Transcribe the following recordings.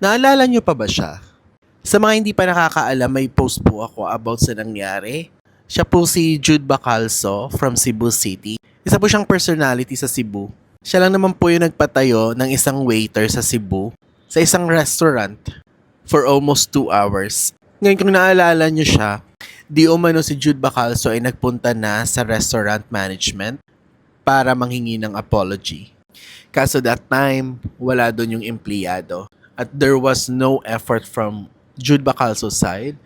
Naalala nyo pa ba siya? Sa mga hindi pa nakakaalam, may post po ako about sa nangyari. Siya po si Jude Bacalso from Cebu City. Isa po siyang personality sa Cebu. Siya lang naman po yung nagpatayo ng isang waiter sa Cebu sa isang restaurant for almost two hours. Ngayon kung naalala nyo siya, di umano si Jude Bacalso ay nagpunta na sa restaurant management para manghingi ng apology. Kaso that time, wala doon yung empleyado. At there was no effort from Jude Bacalso's side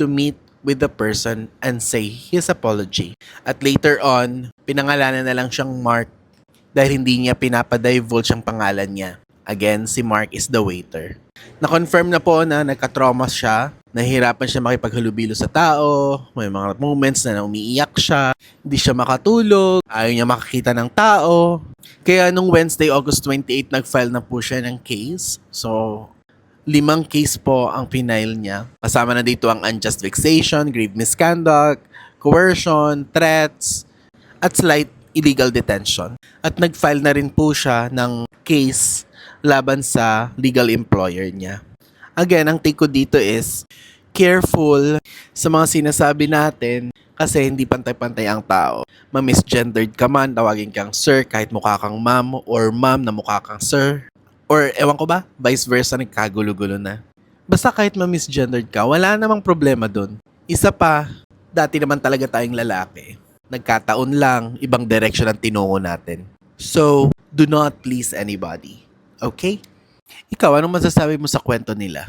to meet with the person and say his apology. At later on, pinangalanan na lang siyang Mark dahil hindi niya pinapadivulge ang pangalan niya. Again, si Mark is the waiter. Na-confirm na po na nagka-trauma siya, nahihirapan siya makipaghalubilo sa tao, may mga moments na umiiyak siya, hindi siya makatulog, ayaw niya makakita ng tao. Kaya nung Wednesday, August 28, nag-file na po siya ng case. So, limang case po ang pinail niya. Kasama na dito ang unjust vexation, grave misconduct, coercion, threats, at slight illegal detention. At nag-file na rin po siya ng case laban sa legal employer niya. Again, ang take ko dito is careful sa mga sinasabi natin kasi hindi pantay-pantay ang tao. Ma-misgendered ka man, tawagin kang sir kahit mukha kang ma'am or ma'am na mukha kang sir. Or ewan ko ba, vice versa, nagkagulo-gulo na. Basta kahit ma-misgendered ka, wala namang problema dun. Isa pa, dati naman talaga tayong lalaki. Nagkataon lang, ibang direction ang tinungo natin. So, do not please anybody. Okay? Ikaw, anong masasabi mo sa kwento nila?